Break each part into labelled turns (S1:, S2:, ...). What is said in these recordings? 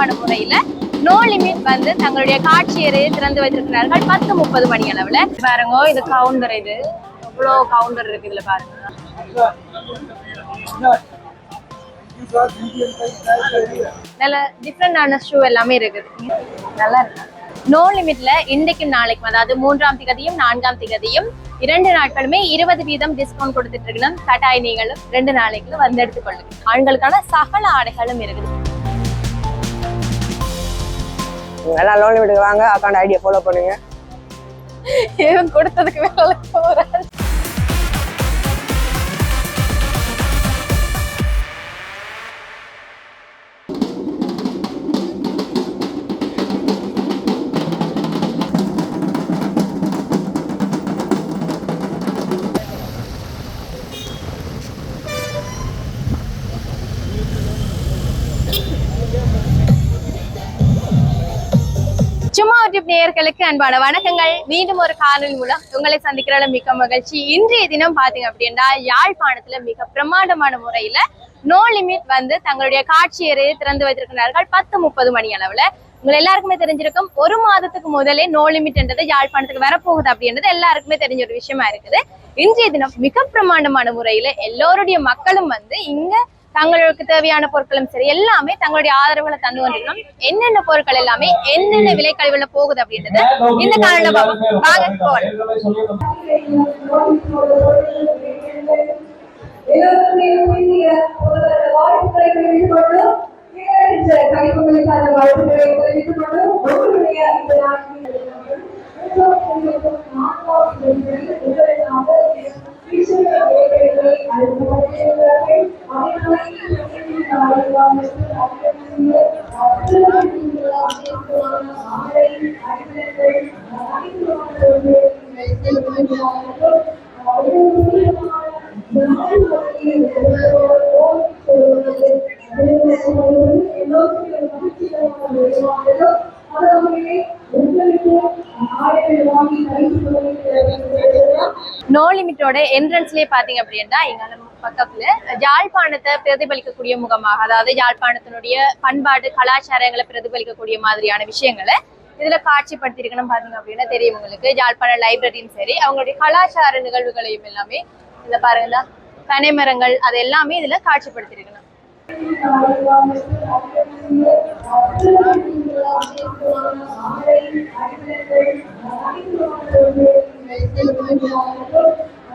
S1: பிரம்மாண்டமான முறையில no limit வந்து தங்களுடைய காட்சியரை திறந்து வைத்திருக்கிறார்கள் பத்து முப்பது மணி அளவுல. பாருங்க இது கவுண்டர் இது. எவ்வளோ கவுண்டர் இருக்கு இதுல பாருங்க. நல்ல டிஃப்ரெண்டான ஷூ எல்லாமே இருக்குது. நல்லா இருக்கு. நோ லிமிட்ல இன்றைக்கும் நாளைக்கும் அதாவது மூன்றாம் திகதியும் நான்காம் திகதியும் இரண்டு நாட்களுமே இருபது வீதம் டிஸ்கவுண்ட் கொடுத்துட்டு இருக்கணும். கட்டாய நீங்களும் ரெண்டு நாளைக்கு வந்து எடுத்துக்கொள்ளுங்க. ஆண்களுக்கான சகல ஆடைகளும் இருக்குது.
S2: எல்லாம் லோன் வீட்டுக்கு வாங்க அக்கௌண்ட் ஐடியா ஃபாலோ பண்ணுங்க.
S1: இவன் கொடுத்ததுக்கு மேல போறேன் யூடியூப் நேயர்களுக்கு அன்பான வணக்கங்கள். மீண்டும் ஒரு காணொலி மூலம் உங்களை சந்திக்கிறதுல மிக மகிழ்ச்சி. இன்றைய தினம் பாத்தீங்க அப்படின்னா யாழ்ப்பாணத்துல மிக பிரம்மாண்டமான முறையில நோ லிமிட் வந்து தங்களுடைய காட்சியரை திறந்து வைத்திருக்கிறார்கள். பத்து முப்பது மணி அளவுல. உங்களை எல்லாருக்குமே தெரிஞ்சிருக்கும் ஒரு மாதத்துக்கு முதலே நோ லிமிட்ன்றது யாழ்ப்பாணத்துக்கு வரப்போகுது அப்படின்றது எல்லாருக்குமே தெரிஞ்ச ஒரு விஷயமா இருக்குது. இன்றைய தினம் மிக பிரமாண்டமான முறையில எல்லோருடைய மக்களும் வந்து இங்க தங்களுக்கு தேவையான பொருட்களும் சரி எல்லாமே தங்களுடைய ஆதரவுகளை தந்து கொண்டிருக்கணும் என்னென்ன பொருட்கள் எல்லாமே என்னென்ன விலை கழிவுல போகுது அப்படின்றது இந்த காலையில வாங்க போகலாம். அதோட என்ட்ரன்ஸ்லயே பாத்தீங்க அப்படின்னா எங்க பக்கத்துல யாழ்ப்பாணத்தை பிரதிபலிக்கக்கூடிய முகமாக அதாவது யாழ்ப்பாணத்தினுடைய பண்பாடு கலாச்சாரங்களை பிரதிபலிக்கக்கூடிய மாதிரியான விஷயங்களை இதுல காட்சிப்படுத்திருக்கணும் பாத்தீங்க அப்படின்னா தெரியும் உங்களுக்கு. யாழ்ப்பாண லைப்ரரியும் சரி அவங்களுடைய கலாச்சார நிகழ்வுகளையும் எல்லாமே இதுல பாருங்க. பனைமரங்கள் அது எல்லாமே இதுல காட்சிப்படுத்திருக்கணும்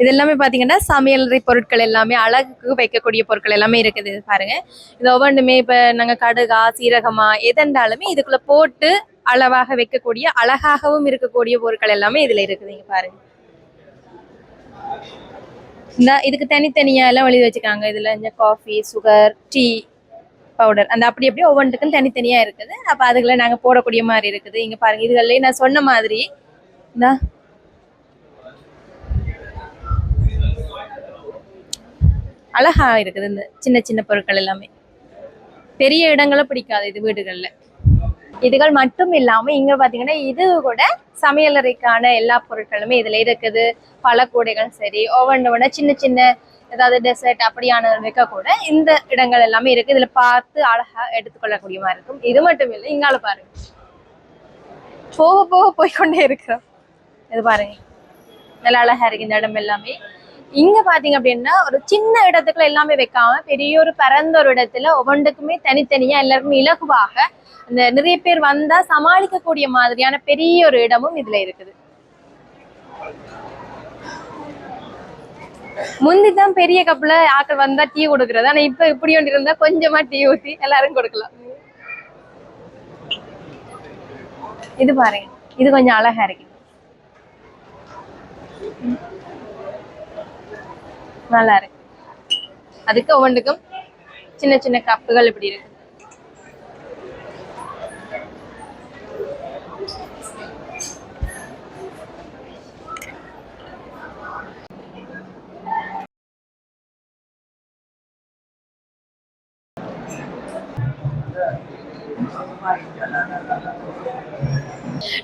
S1: இது எல்லாமே பாத்தீங்கன்னா சமையலறை பொருட்கள் எல்லாமே அழகுக்கு வைக்கக்கூடிய பொருட்கள் எல்லாமே இருக்குது இது பாருங்க. இது ஒவ்வொன்றுமே இப்ப நாங்க கடுகா சீரகமா எதென்றாலுமே இதுக்குள்ள போட்டு அளவாக வைக்கக்கூடிய அழகாகவும் இருக்கக்கூடிய பொருட்கள் எல்லாமே இதுல இருக்குது இங்க பாருங்க. இந்த இதுக்கு தனித்தனியா எல்லாம் எழுதி வச்சுக்காங்க இதுல இந்த காஃபி சுகர் டீ பவுடர் அந்த அப்படி அப்படியே ஒவ்வொன்றுக்கும் தனித்தனியா இருக்குது. அப்போ அதுக்குள்ள நாங்க போடக்கூடிய மாதிரி இருக்குது. இங்க பாருங்க இதுகளே நான் சொன்ன மாதிரி இந்த அழகாக இருக்குது இந்த சின்ன சின்ன பொருட்கள் எல்லாமே. பெரிய இடங்களை பிடிக்காது இது வீடுகளில். இதுகள் மட்டும் இல்லாமல் இங்கே பார்த்தீங்கன்னா இது கூட சமையலறைக்கான எல்லா பொருட்களுமே இதில் இருக்குது. பழக்கூடைகள் சரி ஒவ்வொன்று சின்ன சின்ன ஏதாவது டெசர்ட் அப்படியான வைக்க கூட இந்த இடங்கள் எல்லாமே இருக்குது இதில் பார்த்து அழகா எடுத்துக்கொள்ளக்கூடிய மாதிரி இருக்கும். இது மட்டும் இல்லை இங்கால பாருங்க. போக போக போய்க்கொண்டே இருக்கிறோம். இது பாருங்க. நல்லா அழகாக இருக்குது இந்த இடம் எல்லாமே. இங்க பாத்தீங்க அப்படின்னா ஒரு சின்ன இடத்துக்குள்ள எல்லாமே வைக்காம பெரிய ஒரு பரந்த ஒரு இடத்துல ஒவ்வொன்றுக்குமே தனித்தனியா எல்லாருக்குமே இலகுவாக அந்த நிறைய பேர் வந்தா சமாளிக்கக்கூடிய மாதிரியான பெரிய ஒரு இடமும் இதுல இருக்குது. முந்திதான் பெரிய கப்ல ஆக்கள் வந்தா டீ கொடுக்கறது. ஆனா இப்ப இப்படி ஒன்று இருந்தா கொஞ்சமா டீ ஊத்தி எல்லாரும் கொடுக்கலாம். இது பாருங்க. இது கொஞ்சம் அழகா இருக்கு. நல்லா இருக்கு அதுக்கு ஒவ்வொன்றுக்கும் சின்ன சின்ன கப்புகள் இப்படி இருக்கு.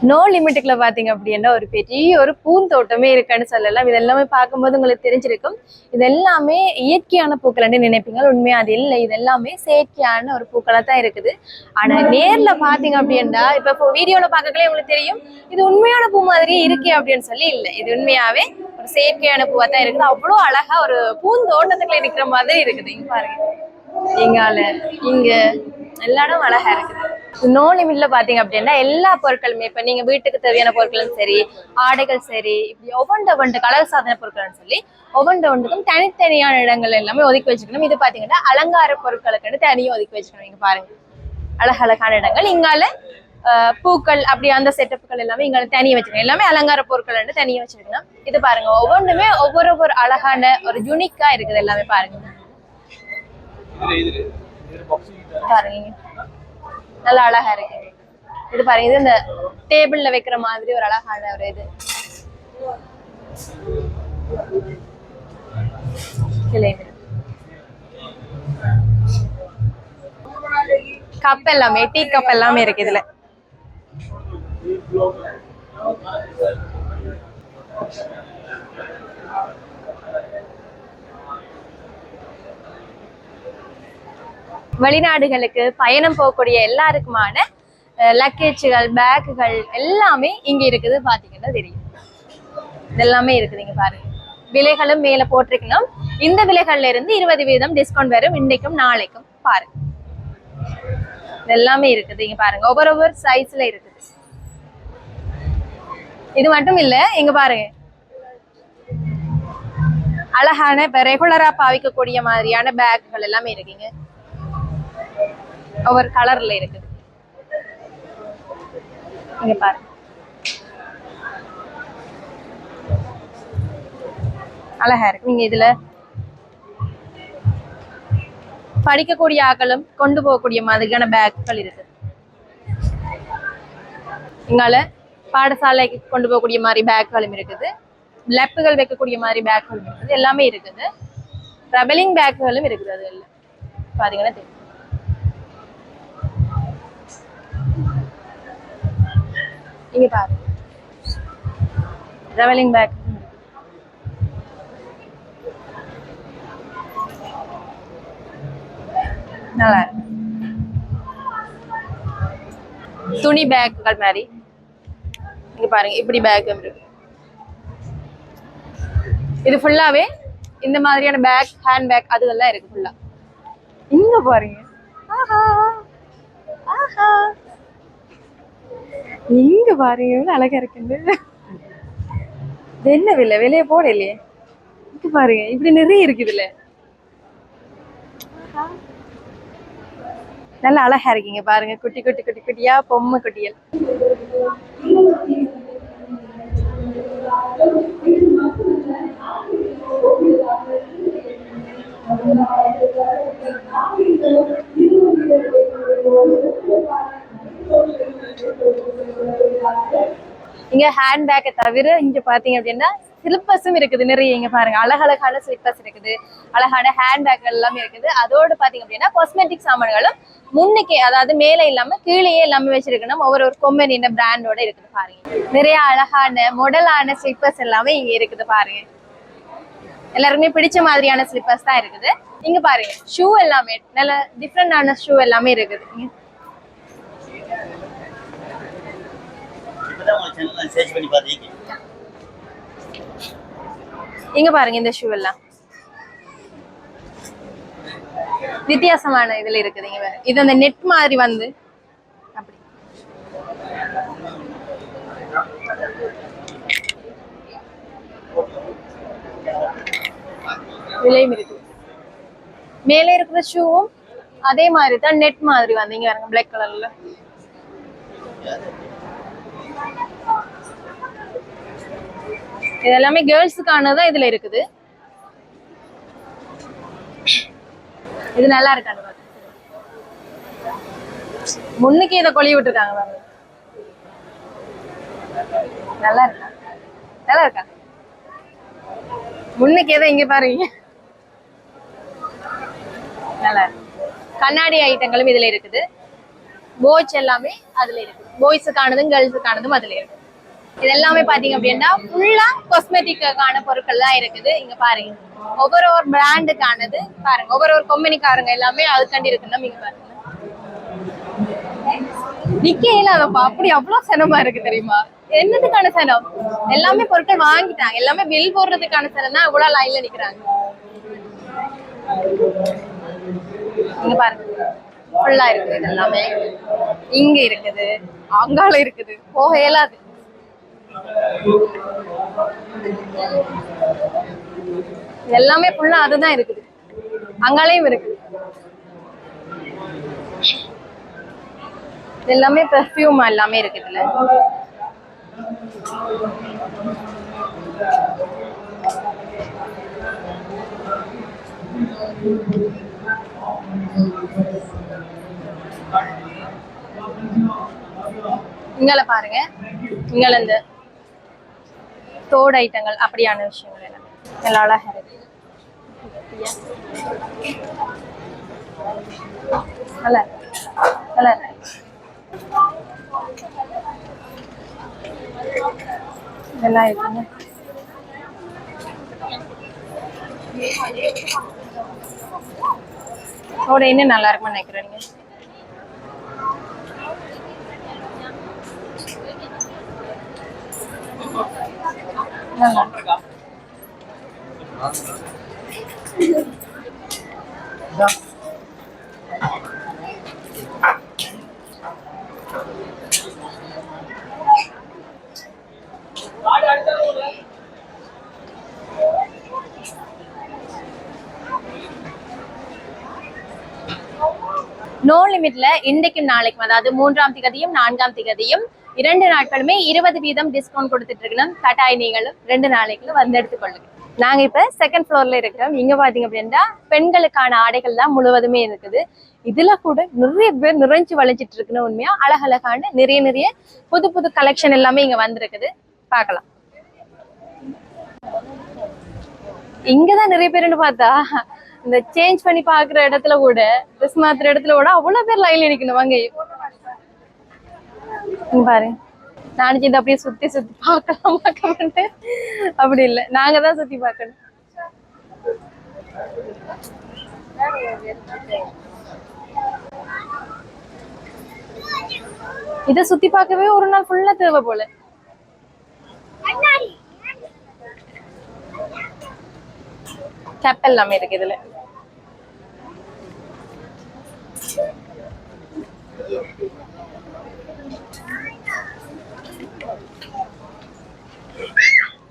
S1: நோ லிமிட்டுக்குள்ள பாத்தீங்க அப்படின்னா ஒரு பெரிய ஒரு பூந்தோட்டமே இருக்குன்னு சொல்லலாம். இது எல்லாமே பார்க்கும்போது உங்களுக்கு தெரிஞ்சிருக்கும். இது எல்லாமே இயற்கையான பூக்கள்னு நினைப்பீங்க. உண்மையா அது இல்லை. இது எல்லாமே செயற்கையான ஒரு பூக்களா தான் இருக்குது. ஆனா நேர்ல பாத்தீங்க அப்படின்னா இப்ப இப்போ வீடியோல பார்க்கலே உங்களுக்கு தெரியும். இது உண்மையான பூ மாதிரியே இருக்கே அப்படின்னு சொல்லி இல்லை. இது உண்மையாவே ஒரு செயற்கையான பூவா தான் இருக்குது. அவ்வளோ அழகா ஒரு பூந்தோட்டத்துக்குள்ள இருக்கிற மாதிரி இருக்குது. இங்க பாருங்க. இங்கால இங்க. எல்லா இடம் அழகா இருக்குது. நோ லிமிட்ல பாத்தீங்க அப்படின்னா எல்லா பொருட்களுமே இப்ப நீங்க வீட்டுக்கு தேவையான பொருட்களும் சரி ஆடைகள் சரி இப்படி ஒவ்வொன்று ஒவ்வொன்று கலர் சாதன பொருட்கள்னு சொல்லி ஒவ்வொன்று ஒன்றுக்கும் தனித்தனியான இடங்கள் எல்லாமே ஒதுக்கி வச்சுக்கணும். இது பாத்தீங்கன்னா அலங்கார பொருட்களுக்குன்னு தனியாக ஒதுக்கி வச்சுக்கணும் இங்க பாருங்க. அழகழகான இடங்கள். இங்கால அஹ், பூக்கள் அப்படி அந்த செட்டப்புகள் எல்லாமே இங்கால தனியாக வச்சுக்கணும். எல்லாமே அலங்கார பொருட்கள் தனியாக வச்சிருக்கணும் இது பாருங்க ஒவ்வொன்றுமே ஒவ்வொரு ஒரு அழகான ஒரு யூனிக்கா இருக்குது எல்லாமே பாருங்க. பாருங்க. நல்லா அழகா இருக்கு. இது பாருங்க இது இந்த டேபிள்ல வைக்கிற மாதிரி ஒரு அழகான ஒரு இது. கப் எல்லாமே டீ கப் எல்லாமே இருக்கு இதுல. வெளிநாடுகளுக்கு பயணம் போகக்கூடிய எல்லாருக்குமான லக்கேஜுகள் பேக்குகள் எல்லாமே இங்க இருக்குது பாத்தீங்கன்னா தெரியும். இதெல்லாமே இருக்குது இங்க பாருங்க. விலைகளும் மேல போட்டிருக்கணும். இந்த விலைகள்ல இருந்து இருபது வீதம் டிஸ்கவுண்ட் வரும். இன்னைக்கும் நாளைக்கும் பாருங்க. இதெல்லாமே இருக்குது இங்க பாருங்க. ஒவ்வொரு ஒவ்வொரு சைஸ்ல இருக்குது. இது மட்டும் இல்ல இங்க பாருங்க. அழகான இப்ப ரெகுலரா பாவிக்கக்கூடிய மாதிரியான பேக்குகள் எல்லாமே இருக்குங்க. ஒவ்வொரு கலர்ல இருக்குது. இங்க பாருங்க அழகா இருக்கு. நீங்க இதுல படிக்கக்கூடிய ஆக்களும் கொண்டு போகக்கூடிய மாதிரியான பேக்குகள் இருக்கு இங்கால பாடசாலைக்கு கொண்டு போகக்கூடிய மாதிரி பேக்குகளும் இருக்குது. லெப்புகள் வைக்கக்கூடிய மாதிரி பேக்குகளும் இருக்குது. எல்லாமே இருக்குது. ட்ரபிளிங் பேக்குகளும் இருக்குது அதுல பாத்தீங்கன்னா தெரியும் இங்க பாருங்க ட்ராவலிங் பேக் நல்லா இருக்கு. துணி பேக்குகள் மாதிரி. இங்க பாருங்க இப்படி பேக் இருக்கு. இது ஃபுல்லாவே இந்த மாதிரியான பேக் ஹேண்ட் பேக் அதுகள்லாம் இருக்கு ஃபுல்லா இங்க பாருங்க. ஆஹா. ஆஹா. இங்க பாருங்க எவ்வளவு அழகா இருக்குன்னு. இது என்ன விலை விலைய போடலையே. இங்க பாருங்க இப்படி நிறைய இருக்கு இதுல நல்லா அழகா இருக்கீங்க பாருங்க குட்டி குட்டி குட்டி குட்டியா பொம்மை குட்டியல் இங்க ஹேண்ட் பேக்கை தவிர இங்க பாத்தீங்க அப்படின்னா ஸ்லிப்பர்ஸும் இருக்குது நிறைய இங்க பாருங்க. அழகழகான ஸ்லிப்பர்ஸ் இருக்குது. அழகான ஹேண்ட் பேக் எல்லாமே இருக்குது. அதோடு பாத்தீங்க அப்படின்னா காஸ்மெட்டிக் சாமான்களும் முன்னுக்கே அதாவது மேலே இல்லாம கீழேயே எல்லாமே வச்சிருக்கணும். ஒவ்வொரு ஒரு கொம்பனி பிராண்டோட இருக்குது பாருங்க. நிறைய அழகான மொடலான ஸ்லிப்பர்ஸ் எல்லாமே இங்க இருக்குது பாருங்க. எல்லாருக்குமே பிடிச்ச மாதிரியான ஸ்லிப்பர்ஸ் தான் இருக்குது. இங்க பாருங்க ஷூ எல்லாமே நல்ல டிஃப்ரெண்டான ஷூ எல்லாமே இருக்குது. இங்க பாருங்க இந்த ஷூ எல்லாம். வித்தியாசமான இதுல இருக்குது இங்க பாருங்க. இது அந்த நெட் மாதிரி வந்து. அப்படி. விலையும் இருக்கு. மேலே இருக்கிற ஷூவும் அதே மாதிரி தான் நெட் மாதிரி வந்து. இங்க பாருங்க பிளாக் கலர்ல இது எல்லாமே கேர்ள்ஸுக்கானதான் இதுல இருக்குது. இது நல்லா இருக்காங்க முன்னுக்கு இதை கொழி விட்டுருக்காங்க பாருங்க. நல்லா இருக்கா? நல்லா இருக்கா? முன்னுக்கு எதை இங்க பாருங்க. நல்லா இருக்கு. கண்ணாடி ஐட்டங்களும் இதுல இருக்குது. போய்ஸ் எல்லாமே அதுல இருக்குது. பாய்ஸுக்கானதும் கேர்ள்ஸுக்கானதும் அதுல இருக்கு. இது எல்லாமே பாத்தீங்க அப்படின்னா ஃபுல்லா கொஸ்மெட்டிக்கான பொருட்கள் தான் இருக்குது. இங்க பாருங்க. ஒவ்வொரு ஒரு பிராண்டுக்கானது பாருங்க. ஒவ்வொரு ஒரு கம்பெனிக்காரங்க எல்லாமே அதுக்காண்டி இருக்குன்னா இங்க பாருங்க. நிக்கையில அதப்பா அப்படி அவ்வளவு சனமா இருக்கு தெரியுமா? என்னதுக்கான சனம் எல்லாமே பொருட்கள் வாங்கிட்டாங்க. எல்லாமே பில் போடுறதுக்கான சனம் தான் இவ்வளவு லைன்ல நிக்கிறாங்க. இங்க பாருங்க. ஃபுல்லா இருக்குது இது எல்லாமே இங்க இருக்குது. அங்கால இருக்குது. போக இயலாது. எல்லாமே ஃபுல்லா அதுதான் இருக்குது. அங்காலையும் இருக்குது. எல்லாமே பெர்ஃப்யூம் எல்லாமே இருக்குதுல்ல இங்கால பாருங்க. இங்கால இந்த தோடு ஐட்டங்கள் அப்படியான விஷயங்கள் எல்லாமே நல்லா அழகா இருக்கு. நல்லா இருக்கு. நல்லா இருக்கு. இதெல்லாம் இருக்குங்க ஓட இன்னும் நல்லா இருக்கும்னு நினைக்கிறேன் நீங்க நல்லா இருக்கு. நோ லிமிட்ல இன்றைக்கும் நாளைக்கும் அதாவது மூன்றாம் திகதியும் நான்காம் திகதியும் இரண்டு நாட்களுமே இருபது வீதம் டிஸ்கவுண்ட் கொடுத்துட்டு இருக்கணும். கட்டாய நீங்களும் ரெண்டு நாளைக்குள்ள வந்து எடுத்துக்கொள்ளுங்க. நாங்க இப்ப செகண்ட் ஃப்ளோர்ல இருக்கிறோம். இங்க பாத்தீங்க அப்படின்னா பெண்களுக்கான ஆடைகள் தான் முழுவதுமே இருக்குது. இதுல கூட நிறைய பேர் நிறைஞ்சு வளைஞ்சிட்டு இருக்குன்னு உண்மையா? அழகழகான நிறைய நிறைய புது புது கலெக்ஷன் எல்லாமே இங்க வந்திருக்குது. பார்க்கலாம். இங்கதான் நிறைய பேருன்னு பார்த்தா இந்த சேஞ்ச் பண்ணி பாக்குற இடத்துல கூட ட்ரெஸ் மாத்துற இடத்துல கூட அவ்வளவு பேர் லைன்ல நிக்கணும் வாங்க. பாரு. நானும் இதை அப்படியே சுத்தி சுத்தி பார்க்கலாம் பார்க்கணும்னு அப்படி இல்லை. நாங்க தான் சுத்தி பார்க்கணும். இதை சுத்தி பார்க்கவே ஒரு நாள் ஃபுல்லா தேவை போல. கேப் எல்லாமே இருக்கு இதுல.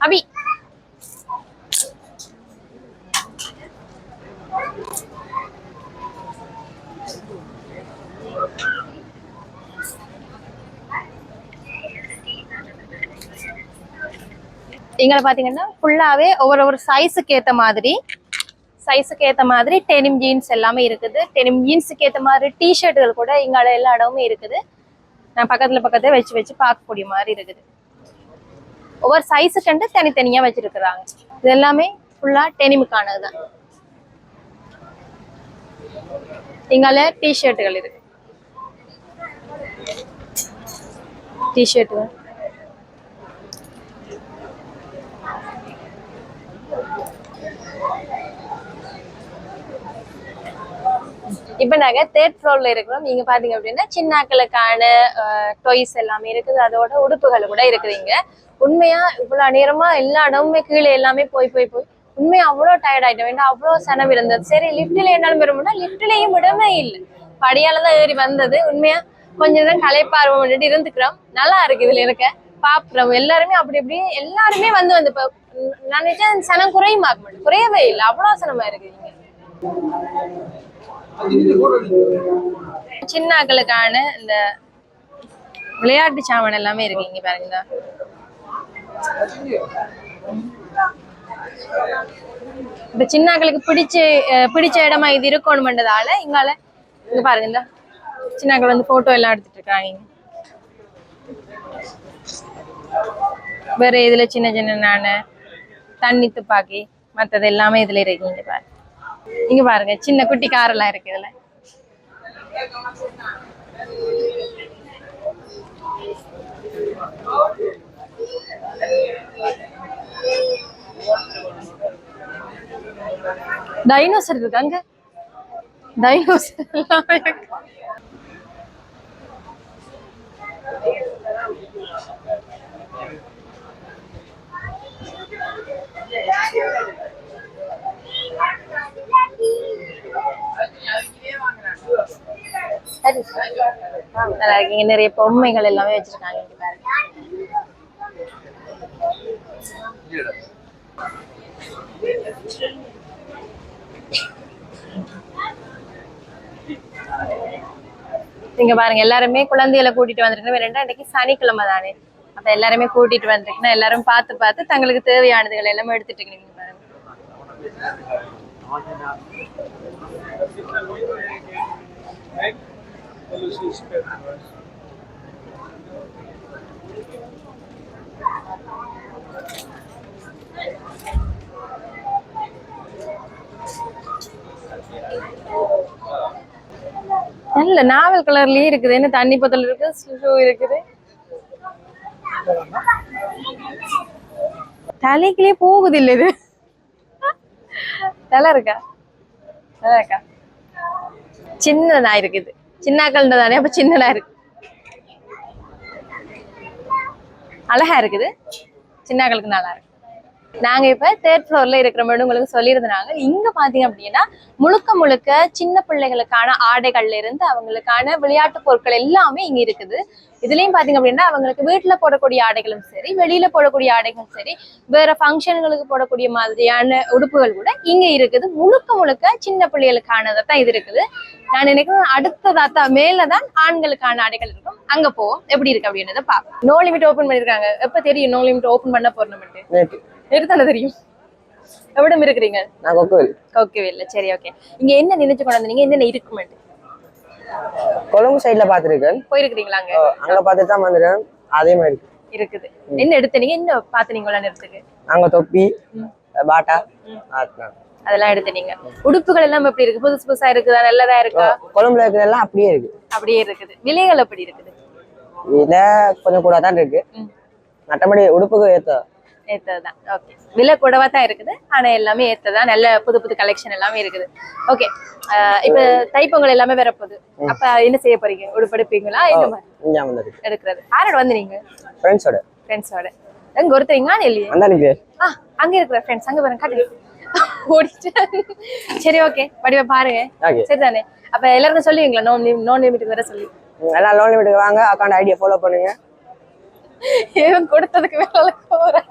S1: அபி. இங்களை பார்த்தீங்கன்னா ஃபுல்லாகவே ஒவ்வொரு ஒரு சைஸுக்கு ஏற்ற மாதிரி சைஸுக்கு ஏற்ற மாதிரி டெனிம் ஜீன்ஸ் எல்லாமே இருக்குது. டெனிம் ஜீன்ஸுக்கு ஏற்ற மாதிரி டிஷர்ட்டுகள் கூட இங்கால எல்லா இடமுமே இருக்குது. நான் பக்கத்தில் பக்கத்தில் வச்சு வச்சு பார்க்கக்கூடிய மாதிரி இருக்குது. ஒவ்வொரு சைஸுக்கு தனித்தனியா வச்சிருக்கிறாங்க. இது எல்லாமே ஃபுல்லா டெனிமுக்கானது தான். இங்கால டிஷர்ட்டுகள் இருக்கு. டிஷர்ட்டுகள் இப்போ நாங்கள் தேர்ட் ஃப்ளோரில் இருக்கிறோம். நீங்க பார்த்தீங்க அப்படின்னா சின்னாக்களுக்கான டொய்ஸ் எல்லாமே இருக்குது. அதோட உடுப்புகள் கூட இருக்குதுங்க. உண்மையா இவ்வளோ நேரமா எல்லா இடமுமே கீழே எல்லாமே போய் போய் போய் உண்மையா அவ்வளோ டயர்ட் ஆயிட்டோம். ஏன்னா அவ்வளவு சனம் இருந்தது சரி லிஃப்ட்ல என்னாலும் வரும்னா லிஃப்ட்லேயும் விடமே இல்லை. படியால தான் ஏறி வந்தது. உண்மையா கொஞ்ச நேரம் கலைப்பார்வம் இருந்துக்கிறோம். நல்லா இருக்கு இதுல இருக்க. பாப்புறோம். எல்லாருமே அப்படி இப்படி எல்லாருமே வந்து வந்து இப்போ உம் நினைச்சேன் சனம் குறையுமா குறையவே இல்லை. அவ்வளவு சனமா இருக்கு சின்ன சின்னாக்களுக்கான இந்த விளையாட்டு சாமான் எல்லாமே இருக்கு இங்க பாருங்க. இந்த சின்னாக்களுக்கு பிடிச்ச பிடிச்ச இடமா இது இருக்கணும்ன்றதால இங்கால இங்க பாருங்க இந்த சின்னாக்கள் வந்து போட்டோ எல்லாம் எடுத்துட்டு இருக்காங்க. வேற இதுல சின்ன சின்ன நானு தண்ணி துப்பாக்கி மற்றது எல்லாமே இதுல இருக்கீங்க பாரு பாருங்க. இங்க பாருங்க சின்ன குட்டி கார் எல்லாம் இருக்கு இதுல. டைனோசர் இருக்கு அங்க? டைனோசர் எல்லாமே இருக்கு. நல்லா இருக்கீங்க. நிறைய பொம்மைகள் எல்லாமே வச்சிருக்காங்க இங்க பாருங்க. இங்க பாருங்க எல்லாருமே குழந்தைகளை கூட்டிட்டு வந்திருக்கணும். ரெண்டா இன்னைக்கு சனிக்கிழமை தானே. அப்ப எல்லாருமே கூட்டிட்டு வந்திருக்கணும். எல்லாரும் பார்த்து பார்த்து தங்களுக்கு தேவையானதுகள் எல்லாமே எடுத்துட்டு இருக்கீங்க பாருங்க. நல்ல நாவல் கலர்லயே இருக்குது என்ன தண்ணி பத்தல் இருக்கு ஷூ இருக்குது தலைக்குள்ளே போகுது இல்ல இது தலை இருக்கா நல்லா இருக்கா சின்னதா இருக்குது சின்னாக்கள் தானே அப்போ சின்னதா இருக்கு. அழகா இருக்குது. சின்னாக்களுக்கு நல்லா இருக்கு. நாங்க இப்ப தேர்ட் ஃப்ளோர்ல இருக்கிற மாதிரி உங்களுக்கு சொல்லியிருந்தாங்க. இங்க பாத்தீங்க அப்படின்னா முழுக்க முழுக்க சின்ன பிள்ளைகளுக்கான ஆடைகள்ல இருந்து அவங்களுக்கான விளையாட்டு பொருட்கள் எல்லாமே இங்க இருக்குது. இதுலயும் பாத்தீங்க அப்படின்னா அவங்களுக்கு வீட்டுல போடக்கூடிய ஆடைகளும் சரி வெளியில போடக்கூடிய ஆடைகளும் சரி வேற ஃபங்க்ஷன்களுக்கு போடக்கூடிய மாதிரியான உடுப்புகள் கூட இங்க இருக்குது. முழுக்க முழுக்க சின்ன பிள்ளைகளுக்கானதை தான் இது இருக்குது. நான் நினைக்கிறேன் அடுத்ததா தான் மேலதான் ஆண்களுக்கான ஆடைகள் இருக்கும். அங்க போவோம். எப்படி இருக்கு அப்படின்றத பாப்போம். நோ லிமிட் ஓபன் பண்ணிருக்காங்க. எப்ப தெரியும் நோ லிமிட் ஓபன் பண்ண
S2: போறோம்
S1: நிறுத்தானே தெரியும். எவ்வளவு இருக்கிறீங்க?
S2: நான் கொக்குவில்.
S1: இல்ல சரி ஓகே இங்க என்ன நினைச்சு கொண்டு வந்தீங்க என்னென்ன இருக்குமெண்ட்
S2: கொழும்பு சைடுல பாத்துருக்கேன்
S1: போயிருக்கிறீங்களா அங்க?
S2: அங்க பார்த்துட்டு தான் வந்துருக்கேன். அதே மாதிரி இருக்கு.
S1: இருக்குது. என்ன எடுத்தீங்க என்ன பாத்துனீங்களா நிறுத்துக்கு
S2: அங்க தொப்பி பாட்டா.
S1: அதெல்லாம் எடுத்துனீங்க உடுப்புகள் எல்லாம் எப்படி இருக்கு? புதுசு புதுசா இருக்குதா? நல்லதா இருக்கா?
S2: கொழும்புல இருக்கிறதெல்லாம் அப்படியே இருக்கு.
S1: அப்படியே இருக்குது. விலைகள் எப்படி இருக்குது?
S2: இதுல கொஞ்சம் கூட தான் இருக்கு. மற்றபடி உடுப்புக்கு ஏத்த
S1: ஏத்ததுதான். ஓகே விலை கூடவா தான் இருக்குது. ஆனா எல்லாமே ஏத்ததான் நல்ல புது புது கலெக்ஷன் எல்லாமே இருக்குது. ஓகே இப்ப தைப்பொங்கல் எல்லாமே வரப்போகுது அப்ப என்ன செய்ய போறீங்க? உடுப்படுப்பீங்களா? இந்த மாதிரி? எடுக்கிறது. யாரோட வந்து நீங்க
S2: ஃப்ரெண்ட்ஸோட
S1: ஃப்ரெண்ட்ஸோட எங்க ஒருத்தரீங்களா இல்லையா?
S2: அந்த
S1: அங்க இருக்கிற ஃப்ரெண்ட்ஸ் அங்க பாருங்க காட்டு ஓடிட்டு சரி ஓகே வடிவ பாருங்க. சரிதானே? அப்ப எல்லாருக்கும் சொல்லுவீங்களா? நோ நோ லிமிட் வர சொல்லி.
S2: எல்லாம் லோன் லிமிட்டுக்கு வாங்க. அக்கௌண்ட் ஐடியா ஃபாலோ பண்ணுங்க.
S1: ஏன் கொடுத்ததுக்கு மேல போறேன்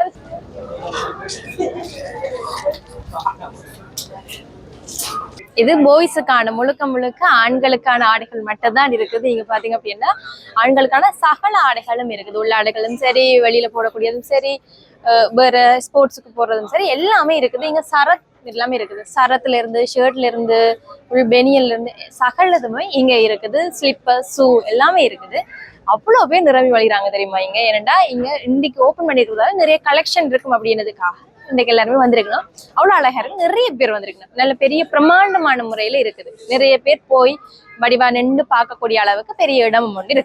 S1: இது பாய்ஸுக்கான முழுக்க முழுக்க ஆண்களுக்கான ஆடைகள் மட்டும்தான் இருக்குது. இங்க பாத்தீங்க அப்படின்னா ஆண்களுக்கான சகல ஆடைகளும் இருக்குது. உள்ள ஆடைகளும் சரி வெளியில போடக்கூடியதும் சரி வேற ஸ்போர்ட்ஸுக்கு போடுறதும் சரி எல்லாமே இருக்குது. இங்க சரத் எல்லாமே இருக்குது. சரத்துல இருந்து ஷர்ட்ல இருந்து உள் பெனியல்ல இருந்து சகலதுமே இங்க இருக்குது. ஸ்லிப்பர் ஷூ எல்லாமே இருக்குது. அவ்வளோ பேர் நிரம்பி வழிகிறாங்க தெரியுமா இங்க? ஏன்னா இங்க இன்னைக்கு ஓபன் பண்ணிருக்கிறதால நிறைய கலெக்ஷன் இருக்கும் அப்படின்னதுக்காக இன்னைக்கு எல்லாருமே வந்திருக்கணும். அவ்வளோ அழகா இருக்கு. நிறைய பேர் வந்திருக்கணும். நல்ல பெரிய பிரமாண்டமான முறையில இருக்குது. நிறைய பேர் போய் வடிவா நின்று பார்க்கக்கூடிய அளவுக்கு பெரிய இடம் ஒன்று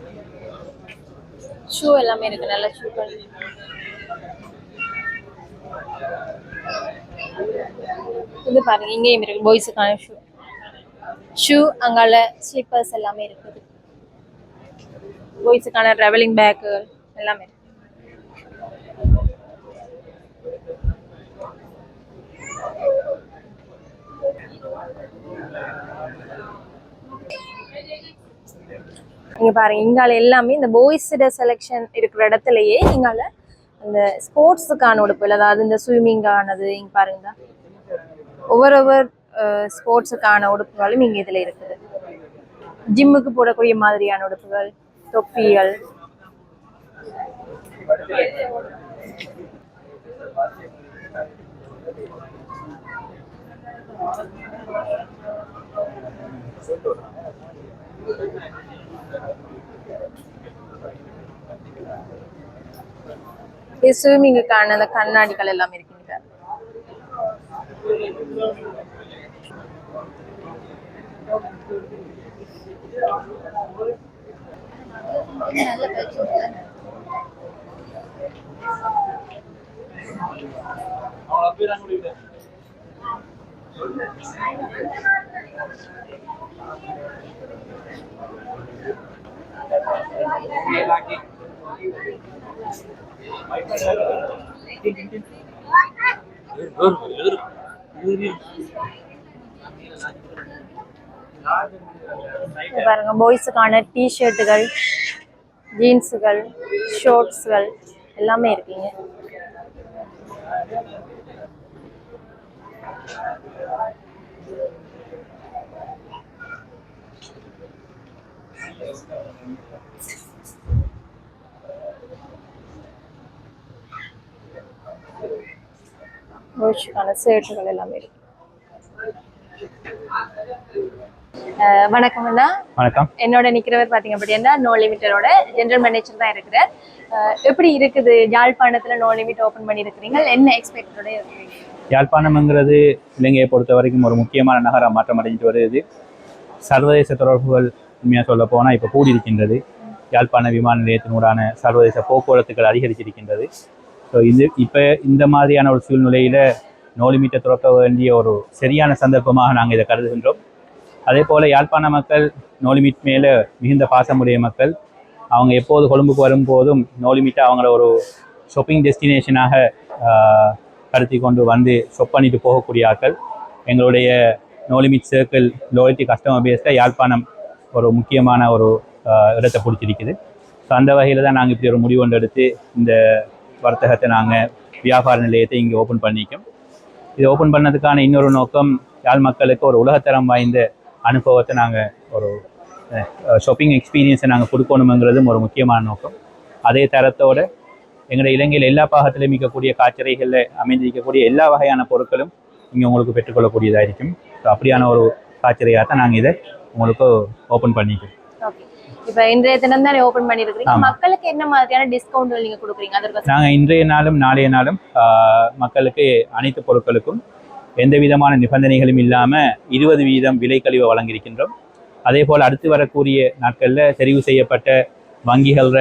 S1: ஷூ எல்லாமே இருக்கு. நல்ல ஷூக்கள் இது பாருங்க இங்கேயும் இருக்கு. பாய்ஸுக்கான ஷூ ஷூ அங்கால ஸ்லீப்பர்ஸ் எல்லாமே இருக்குது பாய்ஸுக்கான ட்ராவலிங் பேக்கு எல்லாமே இருக்கு. நீங்கள் பாருங்கள் இங்கால எல்லாமே இந்த பாய்ஸோட செலெக்ஷன் இருக்கிற இடத்துலயே இங்கால அந்த ஸ்போர்ட்ஸுக்கான உடுப்புகள் அதாவது இந்த ஸ்விம்மிங்கானது இங்கே பாருங்க. ஒவ்வொரு ஒவ்வொரு ஸ்போர்ட்ஸுக்கான உடுப்புகளும் இங்கே இதில் இருக்குது. ஜிம்முக்கு போடக்கூடிய மாதிரியான உடுப்புகள் தொப்பிகள். இது ஸ்விம்மிங்குக்கான அந்த கண்ணாடிகள் எல்லாம் இருக்குங்க இங்க பாருங்க பாய்ஸுக்கான டிஷர்ட்டுகள் ஜீன்ஸுகள் ஷோர்ட்ஸுகள் எல்லாமே இருக்குங்க. பாய்ஸுக்கான ஷர்ட்டுகள் எல்லாமே இருக்கு வணக்கம்
S3: வணக்கம்.
S1: என்னோட நிக்கிறவர் பாத்தீங்க அப்படின்னா நோ லிமிட்டரோட ஜெனரல் மேனேஜர் தான் இருக்கிறார். அஹ் எப்படி இருக்குது யாழ்ப்பாணத்துல நோ லிமிட் ஓபன் பண்ணி இருக்கிறீங்க என்ன எக்ஸ்பெக்டோட இருக்கிறீங்க?
S3: யாழ்ப்பாணம்ங்கிறது இலங்கையை பொறுத்த வரைக்கும் ஒரு முக்கியமான நகரம் மாற்றம் அடைஞ்சிட்டு வருது சர்வதேச தொடர்புகள் உண்மையாக சொல்ல போனால் இப்போ கூடியிருக்கின்றது யாழ்ப்பாண விமான நிலையத்தினூடான சர்வதேச போக்குவரத்துகள் அதிகரிச்சிருக்கின்றது. ஸோ இது இப்போ இந்த மாதிரியான ஒரு சூழ்நிலையில் நோலிமீட்டை துறக்க வேண்டிய ஒரு சரியான சந்தர்ப்பமாக நாங்கள் இதை கருதுகின்றோம். அதே போல் யாழ்ப்பாண மக்கள் நோலிமீட் மேலே மிகுந்த பாசமுடைய மக்கள் அவங்க எப்போது கொழும்புக்கு வரும்போதும் நோலிமீட்டை அவங்கள ஒரு ஷாப்பிங் டெஸ்டினேஷனாக கருத்தி கொண்டு வந்து ஷொப் பண்ணிட்டு போகக்கூடிய ஆட்கள். எங்களுடைய நோலிமிட் சர்க்கிள் லோயல்ட்டி கஸ்டமர் பேஸில் யாழ்ப்பாணம் ஒரு முக்கியமான ஒரு இடத்தை பிடிச்சிருக்குது. ஸோ அந்த வகையில் தான் நாங்கள் இப்படி ஒரு முடிவு ஒன்று எடுத்து இந்த வர்த்தகத்தை நாங்கள் வியாபார நிலையத்தை இங்கே ஓப்பன் பண்ணிக்கோம் இது ஓப்பன் பண்ணதுக்கான இன்னொரு நோக்கம் யாழ் மக்களுக்கு ஒரு உலகத்தரம் வாய்ந்த அனுபவத்தை நாங்கள் ஒரு ஷாப்பிங் எக்ஸ்பீரியன்ஸை நாங்கள் கொடுக்கணுங்கிறதும் ஒரு முக்கியமான நோக்கம். அதே தரத்தோட எங்களுடைய இலங்கையில் எல்லா பாகத்திலும் இருக்கக்கூடிய காய்ச்சறைகளில் அமைந்திருக்கக்கூடிய எல்லா வகையான பொருட்களும் இங்கே உங்களுக்கு பெற்றுக்கொள்ளக்கூடியதாக இருக்கும் ஸோ அப்படியான ஒரு காய்ச்சறையாக தான் நாங்கள் இதை உங்களுக்கு ஓப்பன் பண்ணிக்கிறோம்
S1: ஓகே இப்ப இன்றைய தினம் தானே ஓபன் பண்ணிருக்கீங்க
S3: ஆமா.
S1: மக்களுக்கு என்ன மாதிரியான டிஸ்கவுண்ட் நீங்க கொடுக்குறீங்க? அதற்கு
S3: நாங்கள் இன்றைய நாளும் நாளைய நாளும் மக்களுக்கு அனைத்து பொருட்களுக்கும் எந்த விதமான நிபந்தனைகளும் இல்லாமல் இருபது வீதம் விலை கழிவை வழங்கியிருக்கின்றோம். அதே போல் அடுத்து வரக்கூடிய நாட்களில் தெரிவு செய்யப்பட்ட வங்கிகள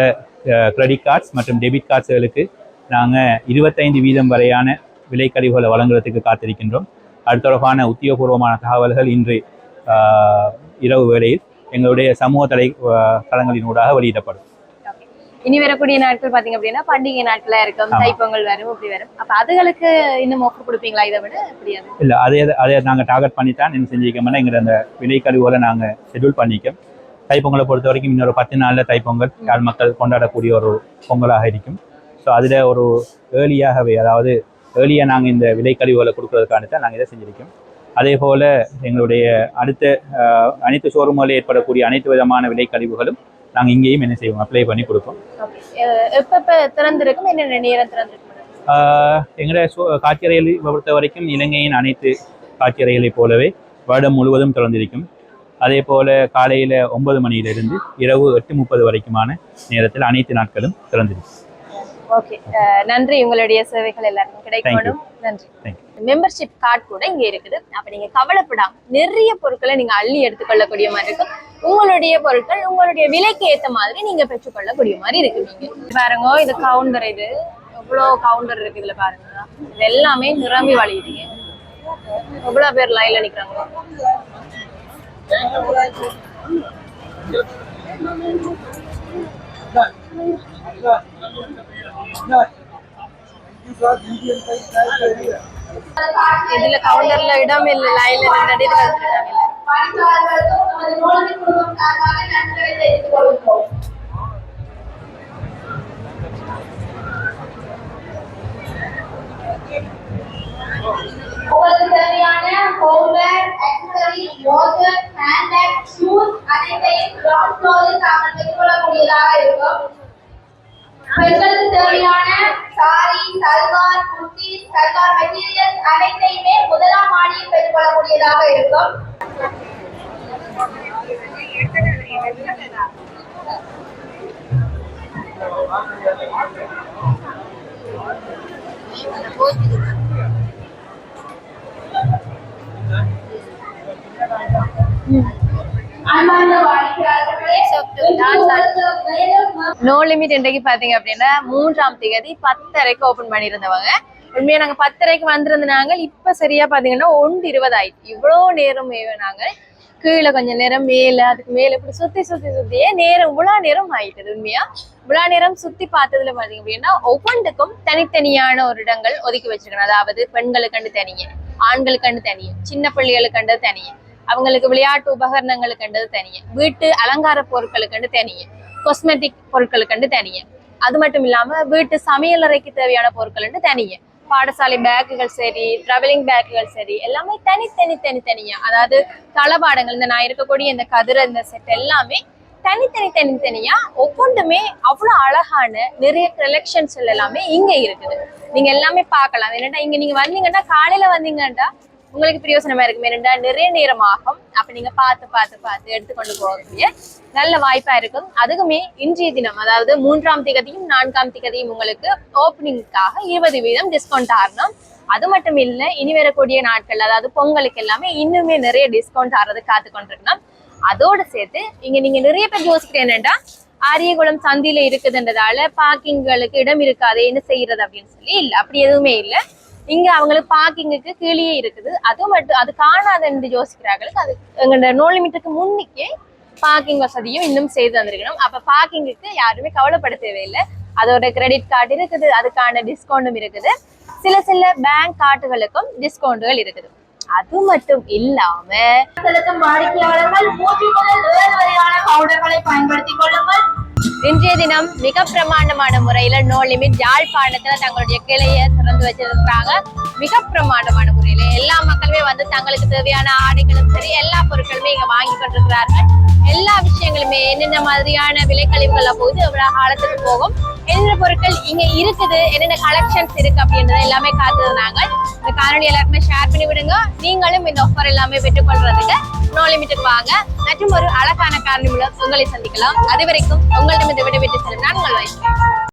S3: கிரெடிட் கார்ட்ஸ் மற்றும் டெபிட் கார்ட்ஸ்களுக்கு நாங்கள் இருபத்தைந்து வீதம் வரையான விலை கழிவுகளை வழங்குறதுக்கு காத்திருக்கின்றோம். அது தொடர்பான உத்தியோகபூர்வமான தகவல்கள் இன்று இரவு வேளையில் எங்களுடைய சமூக தலை ஆஹ், தளங்களினூடாக வெளியிடப்படும்.
S1: இனி வரக்கூடிய நாட்கள் பாத்தீங்க அப்படின்னா பண்டிகை நாட்களா இருக்கும். தைப்பொங்கல் வரும் இப்படி வரும். அப்ப அதுகளுக்கு இன்னும் ஆஃபர் கொடுப்பீங்களா இதை விட?
S3: இல்லை அதே அதை நாங்கள் டார்கெட் பண்ணி தான் என்ன செஞ்சிருக்கோம்னா எங்களை அந்த விலை கழிவுகளை நாங்கள் ஷெட்யூல் பண்ணிக்கோம். தைப்பொங்கலை பொறுத்த வரைக்கும் இன்னொரு பத்து நாளில் தைப்பொங்கல் யாழ் மக்கள் கொண்டாடக்கூடிய ஒரு பொங்கலாக இருக்கும். ஸோ அதில் ஒரு ஏர்லியாகவே அதாவது ஏர்லியாக நாங்கள் இந்த விலை கழிவுகளை கொடுக்கறதுக்கான தான் நாங்கள் இதை செஞ்சிருக்கோம். அதே போல் எங்களுடைய அடுத்த அனைத்து ஷோரூம்களில் ஏற்படக்கூடிய அனைத்து விதமான விலை கழிவுகளும் நாங்கள் இங்கேயும் என்ன செய்வோம் அப்ளை பண்ணி கொடுப்போம்.
S1: எப்ப எப்ப திறந்திருக்கும் என்னென்ன நேரம் திறந்திருக்கும்
S3: ஆஹ் எங்களோட காட்சியறைகளை பொறுத்த வரைக்கும் இலங்கையின் அனைத்து காட்சியறைகளைப் போலவே வருடம் முழுவதும் திறந்திருக்கும். அதே போல காலையில் ஒன்பது மணியிலிருந்து இரவு எட்டு முப்பது வரைக்குமான நேரத்தில் அனைத்து நாட்களும் திறந்திருக்கும்.
S1: ஓகே. நன்றி. உங்களுடைய சேவைகள் எல்லாருக்கும் கிடைக்கணும். நன்றி. மெம்பர்ஷிப் கார்டு கூட இங்க இருக்குது. அப்ப நீங்க கவலைப்படாம நிறைய பொருட்களை நீங்க அள்ளி எடுத்துக்கொள்ளக்கூடிய மாதிரி இருக்கும் உங்களுடைய பொருட்கள் உங்களுடைய விலைக்கு ஏத்த மாதிரி நீங்க பெற்றுக்கொள்ளக்கூடிய மாதிரி இருக்கு. நீங்க பாருங்க இது கவுண்டர் இது. எவ்வளவு கவுண்டர் இருக்கு இதுல பாருங்க. இது எல்லாமே நிரம்பி வழியுதுங்க எவ்வளவு பேர் லைன்ல நிக்கிறாங்க? இதுல கவுண்டர்ல இடம் இல்ல லைன்ல நின்று இதுல வந்துட்டாங்க
S4: உங்களுக்கு தேவையான homeware accessories water handbag shoes அனைத்தையும் கிரவுண்ட் ஃப்ளோரில் தாங்கள் பெற்றுக்கொள்ளக்கூடியதாக இருக்கும் பெண்களுக்கு தேவையான சாரி சல்வார் குர்த்தி சல்வார் மெட்டீரியல்ஸ் அனைத்தையுமே முதலாம் மாடியில் பெற்றுக்கொள்ளக்கூடியதாக இருக்கும். அன்பார்ந்த வாடிக்கையாளர்களே
S1: நோ லிமிட் இன்றைக்கு பாத்தீங்க அப்படின்னா மூன்றாம் தேதி பத்தரைக்கு ஓபன் பண்ணியிருந்தவங்க. உண்மையா நாங்க பத்தரைக்கு வந்திருந்தாங்க இப்ப சரியா பாத்தீங்கன்னா ஒன்று இருபது ஆயிட்டு இவ்வளவு நேரம் நாங்க கீழே கொஞ்சம் நேரம் மேல அதுக்கு மேல இப்படி சுத்தி சுத்தி சுத்தியே நேரம் இவ்வளோ நேரம் ஆயிட்டது உண்மையா? இவ்வளோ நேரம் சுத்தி பார்த்ததுல பாத்தீங்க அப்படின்னா ஒவ்வொன்றுக்கும் தனித்தனியான ஒரு இடங்கள் ஒதுக்கி வச்சிருக்கணும். அதாவது பெண்களுக்கு தனியே ஆண்களுக்கண்டு தனியே சின்ன பிள்ளைகளுக்கண்டு தனியே. அவங்களுக்கு விளையாட்டு உபகரணங்களுக்கு தனியே. வீட்டு அலங்கார பொருட்களுக்கு தனியே. கொஸ்மெட்டிக் பொருட்களுக்கு தனியே. அது மட்டும் இல்லாம வீட்டு சமையலறைக்கு தேவையான பொருட்கள் தனியே. பாடசாலை பேக்குகள் சரி டிராவலிங் பேக்குகள் சரி எல்லாமே தனித்தனி தனித்தனியா அதாவது தளபாடங்கள் இந்த நான் இருக்கக்கூடிய இந்த கதிர இந்த செட் எல்லாமே தனித்தனி தனித்தனியா ஒவ்வொன்றுமே அவ்வளவு அழகான நிறைய கலெக்ஷன்ஸ் எல்லாமே இங்க இருக்குது. நீங்க எல்லாமே பார்க்கலாம். என்னட்டா இங்க நீங்க வந்தீங்கன்னா காலையில வந்தீங்கன்னா உங்களுக்கு பிரயோசனமா இருக்கும் ஏனென்றா நிறைய நேரம் ஆகும் அப்ப நீங்க பார்த்து பார்த்து பார்த்து எடுத்துக்கொண்டு போகக்கூடிய நல்ல வாய்ப்பா இருக்கும். அதுக்குமே இன்றைய தினம் அதாவது மூன்றாம் திகதியும் நான்காம் திகதியும் உங்களுக்கு ஓப்பனிங்காக இருபது வீதம் டிஸ்கவுண்ட் ஆகணும் அது மட்டும் இல்ல இனி வரக்கூடிய நாட்கள் அதாவது பொங்கலுக்கு எல்லாமே இன்னுமே நிறைய டிஸ்கவுண்ட் ஆறது காத்து கொண்டிருக்கணும். அதோட சேர்த்து இங்க நீங்க நிறைய பேர் யோசிக்கிறேன் என்னன்னா ஆரியகுளம் சந்தியில இருக்குதுன்றதால பார்க்கிங்களுக்கு இடம் இருக்காது என்ன செய்யறது அப்படின்னு சொல்லி இல்லை அப்படி எதுவுமே இல்லை. இங்க அவங்களுக்கு பார்க்கிங்குக்கு கீழே இருக்குது. அது மட்டும் அது காணாது என்று யோசிக்கிறார்களுக்கு அது எங்களோட நோ லிமிட்டுக்கு முன்னிக்கே பார்க்கிங் வசதியும் இன்னும் செய்து தந்திருக்கணும். அப்ப பார்க்கிங்குக்கு யாருமே கவலைப்பட தேவையில்லை. அதோட கிரெடிட் கார்டு இருக்குது. அதுக்கான டிஸ்கவுண்டும் இருக்குது. சில சில பேங்க் கார்டுகளுக்கும் டிஸ்கவுண்டுகள் இருக்குது. அது மட்டும் இல்லாம
S4: செலுத்தும் வாடிக்கையாளர்கள் மூன்று முதல் ஏழு வரையான பவுடர்களை பயன்படுத்திக் கொள்ளுங்கள்.
S1: இன்றைய தினம் மிக பிரமாண்டமான முறையில நோ லிமிட் யாழ்ப்பாணத்துல தங்களுடைய கிளையை திறந்து வச்சிருக்காங்க மிக பிரமாண்டமான முறையில எல்லா மக்களுமே வந்து தங்களுக்கு தேவையான ஆடைகளும் சரி எல்லா பொருட்களுமே இங்க வாங்கி கொண்டிருக்கிறார்கள். எல்லா விஷயங்களுமே என்னென்ன மாதிரியான விலைக்கழிவுகள்ல போகுது எவ்வளவு காலத்துக்கு போகும். என்னென்ன பொருட்கள் இங்க இருக்குது என்னென்ன கலெக்ஷன்ஸ் இருக்கு அப்படின்றத எல்லாமே காத்துருந்தாங்க இந்த காணொலி எல்லாருக்குமே ஷேர் பண்ணி விடுங்க. நீங்களும் இந்த ஆஃபர் எல்லாமே பெற்றுக்கொள்றதுக்கு நோ லிமிட்டுக்கு வாங்க. மற்றும் ஒரு அழகான காரணம் உங்களை சந்திக்கலாம். அது வரைக்கும் உங்களிடம் இந்த விடைபெற்று செல்லும் நான் உங்கள் வைக்கிறேன்